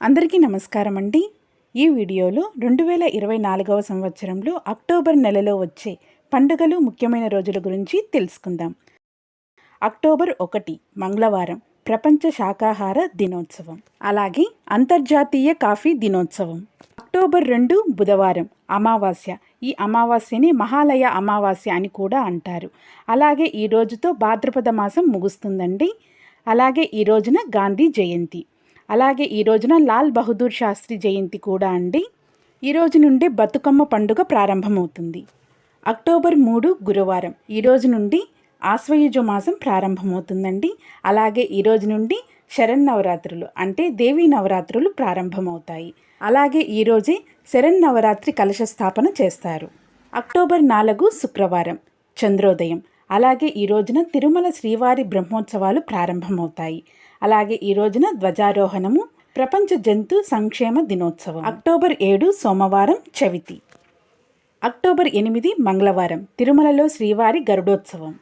అందరికీ నమస్కారం అండి. ఈ వీడియోలో రెండు వేల ఇరవై నాలుగవ సంవత్సరంలో అక్టోబర్ నెలలో వచ్చే పండుగలు ముఖ్యమైన రోజుల గురించి తెలుసుకుందాం. అక్టోబర్ ఒకటి మంగళవారం ప్రపంచ శాకాహార దినోత్సవం. అలాగే అంతర్జాతీయ కాఫీ దినోత్సవం. అక్టోబర్ రెండు బుధవారం అమావాస్య. ఈ అమావాస్యని మహాలయ అమావాస్య అని కూడా అంటారు. అలాగే ఈ రోజుతో భాద్రపద మాసం ముగుస్తుందండి. అలాగే ఈ రోజున గాంధీ జయంతి. అలాగే ఈ రోజున లాల్ బహదూర్ శాస్త్రి జయంతి కూడా అండి. ఈ రోజు నుండి బతుకమ్మ పండుగ ప్రారంభమవుతుంది. అక్టోబర్ మూడు గురువారం. ఈ రోజు నుండి ఆశ్వయుజ మాసం ప్రారంభమవుతుందండి. అలాగే ఈ రోజు నుండి శరన్నవరాత్రులు అంటే దేవీ నవరాత్రులు ప్రారంభమవుతాయి. అలాగే ఈరోజే శరన్నవరాత్రి కలశ స్థాపన చేస్తారు. అక్టోబర్ నాలుగు శుక్రవారం చంద్రోదయం. అలాగే ఈ రోజున తిరుమల శ్రీవారి బ్రహ్మోత్సవాలు ప్రారంభమవుతాయి. అలాగే ఈ రోజున ధ్వజారోహణము ప్రపంచ జంతు సంక్షేమ దినోత్సవం. అక్టోబర్ ఏడు సోమవారం చవితి. అక్టోబర్ ఎనిమిది మంగళవారం తిరుమలలో శ్రీవారి గరుడోత్సవం.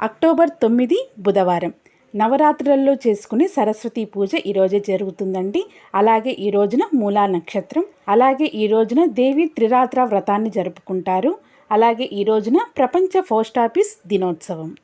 అక్టోబర్ తొమ్మిది బుధవారం నవరాత్రులలో చేసుకునే సరస్వతి పూజ ఈరోజే జరుగుతుందండి. అలాగే ఈ రోజున మూలా నక్షత్రం అలాగే ఈ రోజున దేవి త్రిరాత్ర వ్రతాన్ని జరుపుకుంటారు. అలాగే ఈ రోజున ప్రపంచ పోస్టాఫీస్ దినోత్సవం.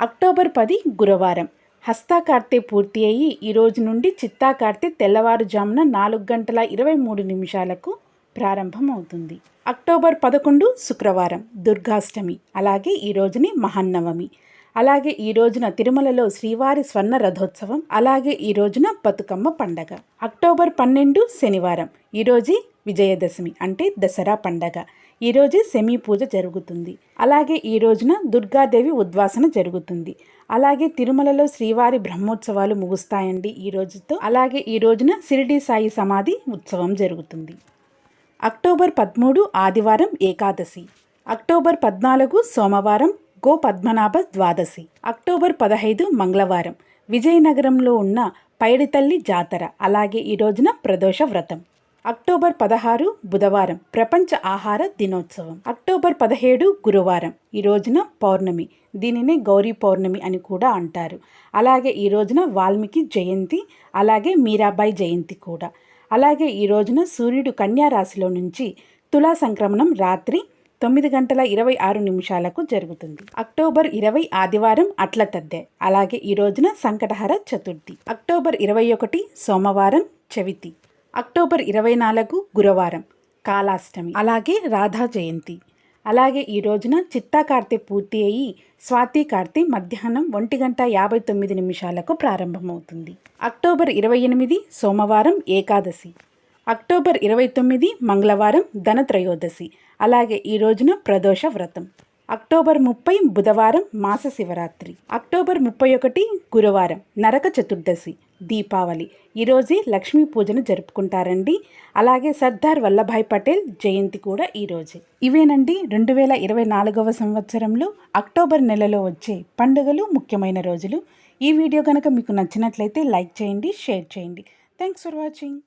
అక్టోబర్ పది గురువారం హస్తాకార్తె పూర్తి అయ్యి ఈ రోజు నుండి చిత్తాకార్తె తెల్లవారుజామున నాలుగు గంటల ఇరవై మూడు నిమిషాలకు ప్రారంభమవుతుంది. అక్టోబర్ పదకొండు శుక్రవారం దుర్గాష్టమి అలాగే ఈ రోజుని మహాన్నవమి. అలాగే ఈ రోజున తిరుమలలో శ్రీవారి స్వర్ణ రథోత్సవం అలాగే ఈ రోజున బతుకమ్మ పండగ. అక్టోబర్ పన్నెండు శనివారం ఈరోజే విజయదశమి అంటే దసరా పండగ. ఈరోజే సెమీ పూజ జరుగుతుంది. అలాగే ఈ రోజున దుర్గాదేవి ఉద్వాసన జరుగుతుంది. అలాగే తిరుమలలో శ్రీవారి బ్రహ్మోత్సవాలు ముగుస్తాయండి ఈ రోజుతో. అలాగే ఈ రోజున సిరిడి సాయి సమాధి ఉత్సవం జరుగుతుంది. అక్టోబర్ పదమూడు ఆదివారం ఏకాదశి. అక్టోబర్ పద్నాలుగు సోమవారం గో పద్మనాభ ద్వాదశి. అక్టోబర్ పదహైదు మంగళవారం విజయనగరంలో ఉన్న పైడితల్లి జాతర. అలాగే ఈ రోజున ప్రదోష వ్రతం. అక్టోబర్ పదహారు బుధవారం ప్రపంచ ఆహార దినోత్సవం. అక్టోబర్ పదిహేడు గురువారం ఈ రోజున పౌర్ణమి. దీనిని గౌరీ పౌర్ణమి అని కూడా అంటారు. అలాగే ఈ రోజున వాల్మీకి జయంతి అలాగే మీరాబాయి జయంతి కూడా. అలాగే ఈ రోజున సూర్యుడు కన్యా రాశిలో నుంచి తులా సంక్రమణం రాత్రి తొమ్మిది గంటల ఇరవై ఆరు నిమిషాలకు జరుగుతుంది. అక్టోబర్ ఇరవై ఆదివారం అట్ల తద్దె అలాగే ఈ రోజున సంకటహర చతుర్థి. అక్టోబర్ ఇరవై ఒకటి సోమవారం చవితి. అక్టోబర్ ఇరవై నాలుగు గురువారం కాలాష్టమి. అలాగే రాధా జయంతి. అలాగే ఈ రోజున చిత్తా కార్తె పూర్తి అయ్యి స్వాతి కార్తె మధ్యాహ్నం ఒంటి గంట యాభై తొమ్మిది నిమిషాలకు ప్రారంభమవుతుంది. అక్టోబర్ ఇరవై ఎనిమిది సోమవారం ఏకాదశి. అక్టోబర్ ఇరవై తొమ్మిది మంగళవారం ధనత్రయోదశి. అలాగే ఈ రోజున ప్రదోష వ్రతం. అక్టోబర్ ముప్పై బుధవారం మాస శివరాత్రి. అక్టోబర్ ముప్పై ఒకటి గురువారం నరక చతుర్దశి దీపావళి. ఈరోజే లక్ష్మీ పూజను జరుపుకుంటారండి. అలాగే సర్దార్ వల్లభాయ్ పటేల్ జయంతి కూడా ఈరోజే ఇవేనండి రెండు వేల ఇరవై నాలుగవ సంవత్సరంలో అక్టోబర్ నెలలో వచ్చే పండుగలు ముఖ్యమైన రోజులు. ఈ వీడియో కనుక మీకు నచ్చినట్లయితే లైక్ చేయండి షేర్ చేయండి. Thanks for watching.